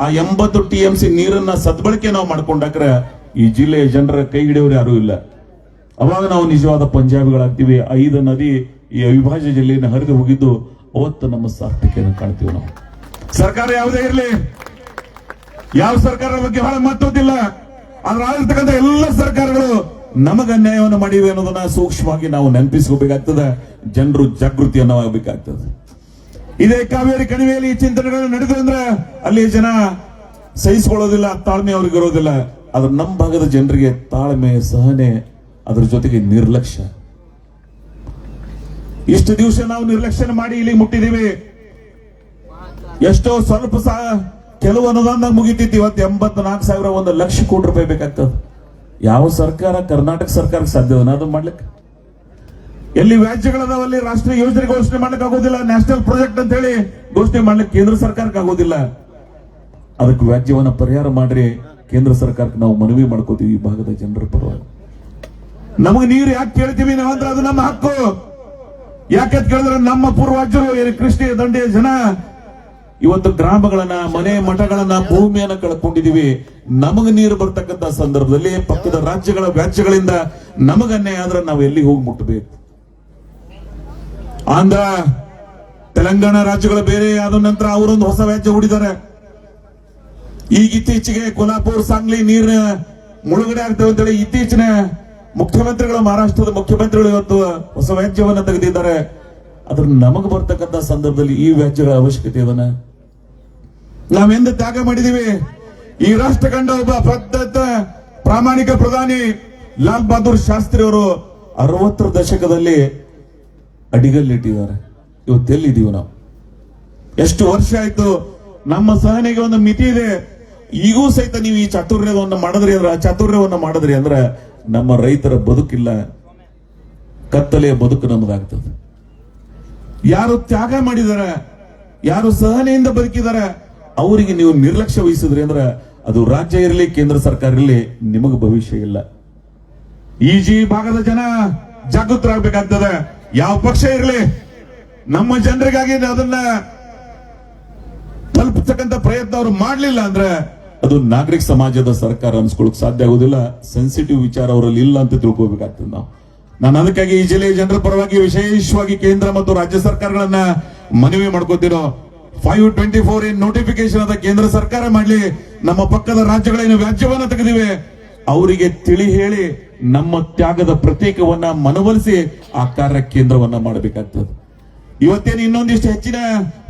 ಆ ಎಂಬತ್ತು ಟಿ ಎಂ ಸಿ ನೀರನ್ನ ಸದ್ಬಳಕೆ ನಾವು ಮಾಡ್ಕೊಂಡಾಕ್ರೆ ಈ ಜಿಲ್ಲೆಯ ಜನರ ಕೈ ಹಿಡಿಯೋರು ಯಾರೂ ಇಲ್ಲ. ಅವಾಗ ನಾವು ನಿಜವಾದ ಪಂಜಾಬಿಗಳಾಗ್ತೀವಿ. ಐದು ನದಿ ಈ ಅವಿಭಾಜ್ಯ ಜಿಲ್ಲೆಯನ್ನು ಹರಿದು ಹೋಗಿದ್ದು, ಅವತ್ತು ನಮ್ಮ ಸಾರ್ಥಕ್ಯವನ್ನು ಕಾಣ್ತೀವಿ ನಾವು. ಸರ್ಕಾರ ಯಾವುದೇ ಇರಲಿ. ಯಾವ ಸರ್ಕಾರದ ಬಗ್ಗೆ ಬಹಳ ಮಹತ್ವದಿಲ್ಲ ಆದ್ರೆ ಆಗಿರ್ತಕ್ಕಂಥ ಎಲ್ಲ ಸರ್ಕಾರಗಳು ನಮಗ ಅನ್ಯಾಯವನ್ನು ಮಾಡಿವೆ ಅನ್ನೋದನ್ನ ಸೂಕ್ಷ್ಮವಾಗಿ ನಾವು ನೆನಪಿಸ್ಕೋಬೇಕಾಗ್ತದೆ. ಜನರು ಜಾಗೃತಿಯನ್ನು ಆಗಬೇಕಾಗ್ತದೆ. ಇದೇ ಕಾವೇರಿ ಕಣಿವೆಯಲ್ಲಿ ಈ ಚಿಂತನೆಗಳು ನಡೆದು ಅಂದ್ರೆ ಅಲ್ಲಿ ಜನ ಸಹಿಸಿಕೊಳ್ಳೋದಿಲ್ಲ, ತಾಳ್ಮೆ ಅವ್ರಿಗೆ ಇರೋದಿಲ್ಲ ಆದ್ರೆ ನಮ್ಮ ಭಾಗದ ಜನರಿಗೆ ತಾಳ್ಮೆ, ಸಹನೆ ಅದ್ರ ಜೊತೆಗೆ ನಿರ್ಲಕ್ಷ್ಯ. ಇಷ್ಟು ದಿವಸ ನಾವು ನಿರ್ಲಕ್ಷ್ಯ ಮಾಡಿ ಇಲ್ಲಿ ಮುಟ್ಟಿದೀವಿ ಎಷ್ಟೋ ಸ್ವಲ್ಪ ಸಹ ಕೆಲವು ಅನುದಾನದಾಗ ಮುಗಿತಿತ್ತು. ಇವತ್ತು ಎಂಬತ್ನಾಲ್ಕು ಸಾವಿರ ಒಂದು ಲಕ್ಷ ಕೋಟಿ ರೂಪಾಯಿ ಬೇಕಾಗ್ತದೆ. ಯಾವ ಸರ್ಕಾರ, ಕರ್ನಾಟಕ ಸರ್ಕಾರಕ್ಕೆ ಸಾಧ್ಯವನ ಅದು ಮಾಡ್ಲಿಕ್ಕೆ. ಎಲ್ಲಿ ವ್ಯಾಜ್ಯಗಳದಾವಲ್ಲಿ ರಾಷ್ಟ್ರೀಯ ಯೋಜನೆ ಘೋಷಣೆ ಮಾಡ್ಲಿಕ್ಕೆ ಆಗೋದಿಲ್ಲ. ನ್ಯಾಷನಲ್ ಪ್ರಾಜೆಕ್ಟ್ ಅಂತ ಹೇಳಿ ಘೋಷಣೆ ಮಾಡ್ಲಿಕ್ಕೆ ಕೇಂದ್ರ ಸರ್ಕಾರಕ್ಕೆ ಆಗೋದಿಲ್ಲ. ಅದಕ್ಕೆ ವ್ಯಾಜ್ಯವನ್ನ ಪರಿಹಾರ ಮಾಡ್ರಿ. ಕೇಂದ್ರ ಸರ್ಕಾರಕ್ಕೆ ನಾವು ಮನವಿ ಮಾಡ್ಕೋತೀವಿ ಈ ಭಾಗದ ಜನರ ಪರವಾಗಿ. ನಮಗೆ ನೀರು ಯಾಕೆ ಕೇಳ್ತೀವಿ ನಾವಂದ್ರೆ ಅದು ನಮ್ಮ ಹಕ್ಕು. ಯಾಕೆ ಕೇಳಿದ್ರೆ ನಮ್ಮ ಪೂರ್ವಜರು ಕೃಷ್ಣ ದಂಡೆಯ ಜನ, ಇವತ್ತು ಗ್ರಾಮಗಳನ್ನ, ಮನೆ ಮಠಗಳನ್ನ, ಭೂಮಿಯನ್ನ ಕಳ್ಕೊಂಡಿದೀವಿ. ನಮಗ ನೀರು ಬರ್ತಕ್ಕಂತ ಸಂದರ್ಭದಲ್ಲಿ ಪಕ್ಕದ ರಾಜ್ಯಗಳ ವ್ಯಾಜ್ಯಗಳಿಂದ ನಮಗನ್ನೇ ಆದ್ರೆ ನಾವು ಎಲ್ಲಿ ಹೋಗಿ ಮುಟ್ಟಬೇಕು ಆಂಧ್ರ, ತೆಲಂಗಾಣ ರಾಜ್ಯಗಳು ಬೇರೆ, ಆದ ನಂತರ ಅವರೊಂದು ಹೊಸ ವ್ಯಾಜ್ಯ ಹೂಡಿದ್ದಾರೆ. ಈಗ ಇತ್ತೀಚೆಗೆ ಕೊಲ್ಹಾಪುರ್, ಸಾಂಗ್ಲಿ ನೀರಿನ ಮುಳುಗಡೆ ಆಗ್ತವೆ ಅಂತೇಳಿ ಇತ್ತೀಚಿನ ಮುಖ್ಯಮಂತ್ರಿಗಳು, ಮಹಾರಾಷ್ಟ್ರದ ಮುಖ್ಯಮಂತ್ರಿಗಳು ಇವತ್ತು ಹೊಸ ವ್ಯಾಜ್ಯವನ್ನ ತೆಗೆದಿದ್ದಾರೆ. ಅದ್ರ ನಮಗ್ ಬರ್ತಕ್ಕಂಥ ಸಂದರ್ಭದಲ್ಲಿ ಈ ವ್ಯಾಜ್ಯಗಳ ಅವಶ್ಯಕತೆ ಇದನ್ನ ನಾವೆಂದು ತ್ಯಾಗ ಮಾಡಿದೀವಿ. ಈ ರಾಷ್ಟ್ರ ಕಂಡ ಒಬ್ಬ ಪ್ರದತ್ತ ಪ್ರಾಮಾಣಿಕ ಪ್ರಧಾನಿ ಲಾಲ್ ಬಹದ್ದೂರ್ ಶಾಸ್ತ್ರಿ ಅವರು ಅರವತ್ತರ ದಶಕದಲ್ಲಿ ಅಡಿಗಲ್ಲಿಟ್ಟಿದ್ದಾರೆ. ಇವತ್ತು ಎಲ್ಲಿದ್ದೀವಿ ನಾವು? ಎಷ್ಟು ವರ್ಷ ಆಯ್ತು? ನಮ್ಮ ಸಹನೆಗೆ ಒಂದು ಮಿತಿ ಇದೆ. ಈಗೂ ಸಹಿತ ನೀವು ಈ ಚಾತುರ್ಯವನ್ನು ಮಾಡಿದ್ರಿ ಅಂದ್ರೆ, ಆ ಚಾತುರ್ಯವನ್ನು ಮಾಡಿದ್ರಿ ಅಂದ್ರೆ ನಮ್ಮ ರೈತರ ಬದುಕಿಲ್ಲ, ಕತ್ತಲೆಯ ಬದುಕು ನಮ್ಮದಾಗ್ತದೆ. ಯಾರು ತ್ಯಾಗ ಮಾಡಿದಾರೆ, ಯಾರು ಸಹನೆಯಿಂದ ಬದುಕಿದ್ದಾರೆ ಅವರಿಗೆ ನೀವು ನಿರ್ಲಕ್ಷ್ಯ ವಹಿಸಿದ್ರಿ ಅಂದ್ರೆ ಅದು ರಾಜ್ಯ ಇರಲಿ, ಕೇಂದ್ರ ಸರ್ಕಾರ ಇರಲಿ, ನಿಮಗೆ ಭವಿಷ್ಯ ಇಲ್ಲ. ಈ ಜಿ ಭಾಗದ ಜನ ಜಾಗೃತರಾಗಬೇಕಾಗ್ತದೆ. ಯಾವ ಪಕ್ಷ ಇರಲಿ, ನಮ್ಮ ಜನರಿಗಾಗಿ ಅದನ್ನ ತಲುಪಿಸ್ತಕ್ಕಂಥ ಪ್ರಯತ್ನ ಅವರು ಮಾಡಲಿಲ್ಲ ಅಂದ್ರೆ ಅದು ನಾಗರಿಕ ಸಮಾಜದ ಸರ್ಕಾರ ಅನ್ಸ್ಕೊಳಕ್ ಸಾಧ್ಯ ಆಗೋದಿಲ್ಲ. ಸೆನ್ಸಿಟಿವ್ ವಿಚಾರ ಅವರಲ್ಲಿ ಇಲ್ಲ ಅಂತ ತಿಳ್ಕೊಬೇಕಾಗ್ತದೆ ನಾವು. ನಾನು ಅದಕ್ಕಾಗಿ ಈ ಜಿಲ್ಲೆಯ ಜನರ ಪರವಾಗಿ ವಿಶೇಷವಾಗಿ ಕೇಂದ್ರ ಮತ್ತು ರಾಜ್ಯ ಸರ್ಕಾರಗಳನ್ನ ಮನವಿ ಮಾಡ್ಕೋತಿರೋ five twenty four in notification ಅದ ಕೇಂದ್ರ ಸರ್ಕಾರ ಮಾಡ್ಲಿ, ನಮ್ಮ ಪಕ್ಕದ ರಾಜ್ಯಗಳೇನು ವ್ಯಾಜ್ಯವನ್ನ ತೆಗೆದಿವೆ, ಅವರಿಗೆ ತಿಳಿ ಹೇಳಿ ನಮ್ಮ ತ್ಯಾಗದ ಪ್ರತೀಕವನ್ನ ಮನವೊಲಿಸಿ ಆ ಕಾರ್ಯ ಕೇಂದ್ರವನ್ನ ಮಾಡಬೇಕಾಗ್ತದೆ. ಇವತ್ತೇನು ಇನ್ನೊಂದಿಷ್ಟು ಹೆಚ್ಚಿನ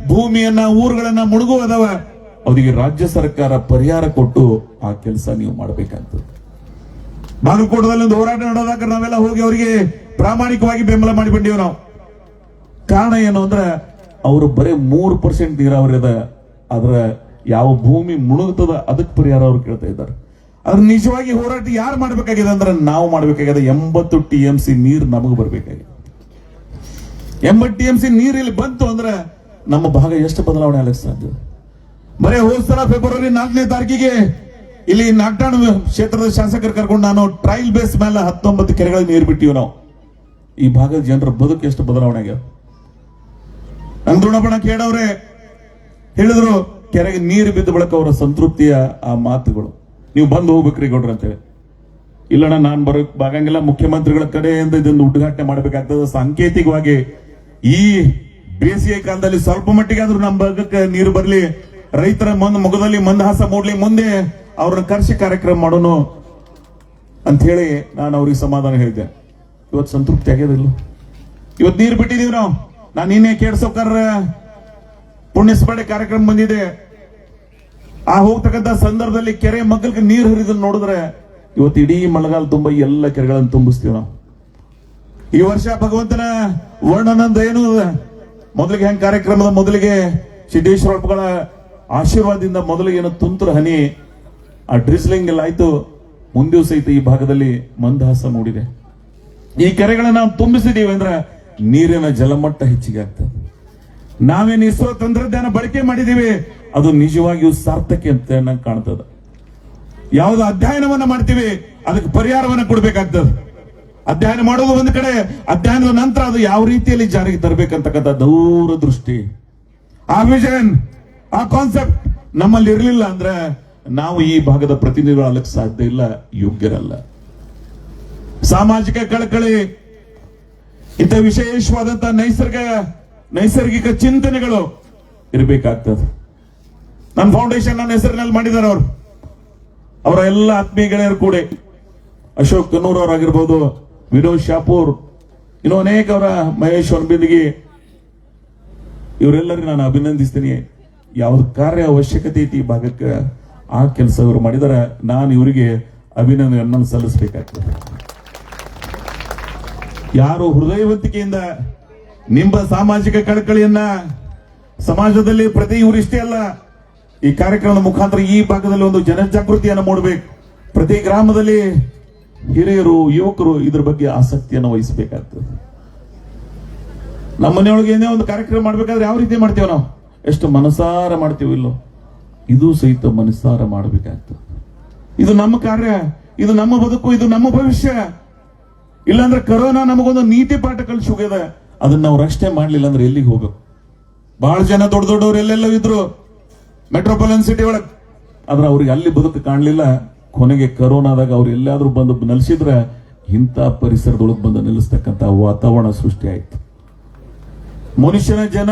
ಭೂಮಿಯನ್ನ, ಊರುಗಳನ್ನ ಮುಳುಗುವುದವ ಅವರಿಗೆ ರಾಜ್ಯ ಸರ್ಕಾರ ಪರಿಹಾರ ಕೊಟ್ಟು ಆ ಕೆಲಸ ನೀವು ಮಾಡ್ಬೇಕಂತ ಬಾಗಲಕೋಟದಲ್ಲಿ ಒಂದು ಹೋರಾಟ ನಡೆದಾಗ ನಾವೆಲ್ಲ ಹೋಗಿ ಅವರಿಗೆ ಪ್ರಾಮಾಣಿಕವಾಗಿ ಬೆಂಬಲ ಮಾಡಿ ಬಂದೀವಿ ನಾವು. ಕಾರಣ ಏನು ಅಂದ್ರೆ ಅವರು ಬರೀ ಮೂರು ಪರ್ಸೆಂಟ್ ನೀರಾವರಿ ಅದ ಆದ್ರ ಯಾವ ಭೂಮಿ ಮುಳುಗುತ್ತದ ಅದಕ್ಕೆ ಪರಿಹಾರ ಅವ್ರು ಕೇಳ್ತಾ ಇದ್ದಾರೆ. ಅದ್ರ ನಿಜವಾಗಿ ಹೋರಾಟ ಯಾರು ಮಾಡ್ಬೇಕಾಗಿದೆ ಅಂದ್ರೆ ನಾವು ಮಾಡ್ಬೇಕಾಗಿದೆ. ಎಂಬತ್ತು ಟಿ ಎಂ ಸಿ ನೀರು ನಮಗೆ ಬರ್ಬೇಕಾಗಿದೆ. ಎಂಬತ್ತು ಟಿ ಎಂ ಸಿ ನೀರು ಇಲ್ಲಿ ಬಂತು ಅಂದ್ರೆ ನಮ್ಮ ಭಾಗ ಎಷ್ಟು ಬದಲಾವಣೆ ಆಗಲಿಕ್ಕೆ ಸಾಧ್ಯ? ಬರೇ ಹೋದ ಸಲ ಫೆಬ್ರವರಿ ನಾಲ್ಕನೇ ತಾರೀಕಿಗೆ ಇಲ್ಲಿ ನಾಗ್ಟಾಣ ಕ್ಷೇತ್ರದ ಶಾಸಕರು ಕರ್ಕೊಂಡು ನಾನು ಟ್ರಯಲ್ ಬೇಸ್ ಮೇಲೆ ಹತ್ತೊಂಬತ್ತು ಕೆರೆಗಳಿಗೆ ನೀರು ಬಿಟ್ಟಿವಿ ನಾವು. ಈ ಭಾಗದ ಜನರ ಬದುಕು ಎಷ್ಟು ಬದಲಾವಣೆ ಆಗ್ಯಾವ ಅಂದ್ರುಣಪಣ ಕೇಳವ್ರೆ, ಹೇಳಿದ್ರು, ಕೆರೆಗೆ ನೀರು ಬಿದ್ದ ಬಳಕ ಅವರ ಸಂತೃಪ್ತಿಯ ಆ ಮಾತುಗಳು. ನೀವು ಬಂದು ಹೋಗ್ಬೇಕ್ರಿ ಗೌಡ್ರ ಅಂತೇಳಿ. ಇಲ್ಲಣ್ಣ, ನಾನು ಬರೋಕ್ ಬಾಗಂಗಿಲ್ಲ, ಮುಖ್ಯಮಂತ್ರಿಗಳ ಕಡೆಯಿಂದ ಇದನ್ನು ಉದ್ಘಾಟನೆ ಮಾಡಬೇಕಾಗ್ತದೆ. ಸಾಂಕೇತಿಕವಾಗಿ ಈ ಬೇಸಿಗೆ ಕಾಲದಲ್ಲಿ ಸ್ವಲ್ಪ ಮಟ್ಟಿಗೆ ಆದ್ರೂ ನಮ್ಮ ಭಾಗಕ್ಕೆ ನೀರು ಬರ್ಲಿ. ರೈತರ ಮಂದ ಮುಖದಲ್ಲಿ ಮಂದಹಾಸ ಮೂಡ್ಲಿ ಮುಂದೆ ಅವ್ರನ್ನ ಕರ್ಸಿ ಕಾರ್ಯಕ್ರಮ ಮಾಡೋನು ಅಂತ ಹೇಳಿ ನಾನು ಅವ್ರಿಗೆ ಸಮಾಧಾನ ಹೇಳಿದೆ ಇವತ್ತು ಸಂತೃಪ್ತಿ ಆಗ್ಯದಿಲ್ಲ. ಇವತ್ತು ನೀರು ಬಿಟ್ಟಿದೀವಿ ನಾವು. ನಾನು ನಿನ್ನೆ ಕೇಳಿಸೋಕರ ಪುಣ್ಯಸ್ಮರಣೆ ಕಾರ್ಯಕ್ರಮ ಬಂದಿದೆ. ಆ ಹೋಗ್ತಕ್ಕಂಥ ಸಂದರ್ಭದಲ್ಲಿ ಕೆರೆ ಮಗ್ಗಲ್ಗೆ ನೀರು ಹರಿದನ್ನು ನೋಡಿದ್ರೆ ಇವತ್ತು ಇಡೀ ಮಳೆಗಾಲ ತುಂಬ ಎಲ್ಲ ಕೆರೆಗಳನ್ನು ತುಂಬಿಸ್ತೀವಿ ನಾವು. ಈ ವರ್ಷ ಭಗವಂತನ ವರ್ಣನಂದ ಏನು? ಮೊದಲಿಗೆ ಹೆಂಗ್ ಕಾರ್ಯಕ್ರಮದ ಮೊದಲಿಗೆ ಸಿದ್ದೇಶ್ವರಪ್ಪಗಳ ಆಶೀರ್ವಾದದಿಂದ ಮೊದಲು ಏನು ತುಂತುರು ಹನಿ, ಆ ಡ್ರಿಸ್ಲಿಂಗ್ ಎಲ್ಲ ಆಯ್ತು, ಮುಂದೆ ಸಹಿತ ಈ ಭಾಗದಲ್ಲಿ ಮಂದಹಾಸ ಮೂಡಿದೆ. ಈ ಕೆರೆಗಳನ್ನ ನಾವು ತುಂಬಿಸಿದೀವಿ ಅಂದ್ರೆ ನೀರಿನ ಜಲಮಟ್ಟ ಹೆಚ್ಚಿಗೆ ಆಗ್ತದೆ. ನಾವೇನು ಇಸ್ರೋ ತಂತ್ರಜ್ಞಾನ ಬಳಕೆ ಮಾಡಿದೀವಿ, ಅದು ನಿಜವಾಗಿಯೂ ಸಾರ್ಥಕ ಅಂತ ಕಾಣ್ತದ. ಯಾವ್ದು ಅಧ್ಯಯನವನ್ನ ಮಾಡ್ತೀವಿ, ಅದಕ್ಕೆ ಪರಿಹಾರವನ್ನ ಕೊಡ್ಬೇಕಾಗ್ತದೆ. ಅಧ್ಯಯನ ಮಾಡೋದು ಒಂದು ಕಡೆ, ಅಧ್ಯಯನದ ನಂತರ ಅದು ಯಾವ ರೀತಿಯಲ್ಲಿ ಜಾರಿಗೆ ತರಬೇಕಂತಕ್ಕಂಥ ದೂರದೃಷ್ಟಿ. ಆ ವಿಷನ್ ಆ ಕಾನ್ಸೆಪ್ಟ್ ನಮ್ಮಲ್ಲಿ ಇರಲಿಲ್ಲ ಅಂದ್ರೆ ನಾವು ಈ ಭಾಗದ ಪ್ರತಿನಿಧಿಗಳು ಅಲ್ಲಕ್ಕೆ ಸಾಧ್ಯ ಇಲ್ಲ, ಯೋಗ್ಯರಲ್ಲ. ಸಾಮಾಜಿಕ ಕಳಕಳಿ, ಇಂಥ ವಿಶೇಷವಾದಂತಹ ನೈಸರ್ಗ, ನೈಸರ್ಗಿಕ ಚಿಂತನೆಗಳು ಇರಬೇಕಾಗ್ತದೆ. ನನ್ನ ಫೌಂಡೇಶನ್ ನನ್ನ ಹೆಸರಿನಲ್ಲಿ ಮಾಡಿದ್ದಾರೆ ಅವರು. ಅವರ ಎಲ್ಲ ಆತ್ಮೀಯ ಗೆಳೆಯರು ಕೂಡ. ಅಶೋಕ್ ಕನ್ನೂರ್ ಅವರಾಗಿರ್ಬೋದು, ವಿನೋದ್ ಶಾಪೂರ್, ಇನ್ನೂ ಅನೇಕ ಅವರ ಮಹೇಶ್ವರ್ ಬಿಂದಿಗೆ ಇವರೆಲ್ಲರಿಗೂ ನಾನು ಅಭಿನಂದಿಸ್ತೀನಿ. ಯಾವ್ದು ಕಾರ್ಯ ಅವಶ್ಯಕತೆ ಐತಿ ಈ ಭಾಗಕ್ಕೆ, ಆ ಕೆಲಸ ಇವರು ಮಾಡಿದರೆ, ನಾನು ಇವರಿಗೆ ಅಭಿನಂದನೆಯನ್ನು ಸಲ್ಲಿಸಬೇಕಾಗ್ತದೆ. ಯಾರು ಹೃದಯವಂತಿಕೆಯಿಂದ ನಿಮ್ಮ ಸಾಮಾಜಿಕ ಕಳಕಳಿಯನ್ನ ಸಮಾಜದಲ್ಲಿ ಪ್ರತಿ ಇವರಿಷ್ಟೇ ಅಲ್ಲ, ಈ ಕಾರ್ಯಕ್ರಮದ ಮುಖಾಂತರ ಈ ಭಾಗದಲ್ಲಿ ಒಂದು ಜನಜಾಗೃತಿಯನ್ನು ಮೂಡಬೇಕು. ಪ್ರತಿ ಗ್ರಾಮದಲ್ಲಿ ಹಿರಿಯರು, ಯುವಕರು ಇದ್ರ ಬಗ್ಗೆ ಆಸಕ್ತಿಯನ್ನು ವಹಿಸಬೇಕಾಗ್ತದೆ. ನಮ್ಮ ಮನೆಯೊಳಗೆ ಏನೇ ಒಂದು ಕಾರ್ಯಕ್ರಮ ಮಾಡ್ಬೇಕಾದ್ರೆ ಯಾವ ರೀತಿ ಮಾಡ್ತೇವೆ ನಾವು? ಎಷ್ಟು ಮನಸಾರ ಮಾಡ್ತೀವಿ ಇಲ್ಲೋ? ಇದು ಸಹಿತ ಮನಸಾರ ಮಾಡಬೇಕಾಗ್ತದೆ. ಇದು ನಮ್ಮ ಕಾರ್ಯ, ಇದು ನಮ್ಮ ಬದುಕು, ಇದು ನಮ್ಮ ಭವಿಷ್ಯ. ಇಲ್ಲಾಂದ್ರೆ ಕರೋನಾ ನಮಗೊಂದು ನೀತಿ ಪಾಠ ಕಲಿಸಿ ಹೋಗ್ಯದ ಅದನ್ನ ನಾವು ರಕ್ಷಣೆ ಮಾಡ್ಲಿಲ್ಲ ಅಂದ್ರೆ ಎಲ್ಲಿಗೆ ಹೋಗ್ಬೇಕು? ಬಹಳ ಜನ ದೊಡ್ಡ ದೊಡ್ಡವ್ರು ಎಲ್ಲೆಲ್ಲೋ ಇದ್ರು. ಮೆಟ್ರೋಪಾಲಿಯನ್ ಸಿಟಿ ಒಳಗೆ. ಆದ್ರೆ ಅವ್ರಿಗೆ ಅಲ್ಲಿ ಬದುಕು ಕಾಣಲಿಲ್ಲ. ಕೊನೆಗೆ ಕರೋನಾದಾಗ ಅವ್ರು ಎಲ್ಲಾದ್ರೂ ಬಂದು ನೆಲೆಸಿದ್ರೆ ಇಂಥ ಪರಿಸರದೊಳಗೆ ಬಂದು ನಿಲ್ಲಿಸ್ತಕ್ಕಂಥ ವಾತಾವರಣ ಸೃಷ್ಟಿ ಆಯ್ತು. ಮನುಷ್ಯನ ಜನ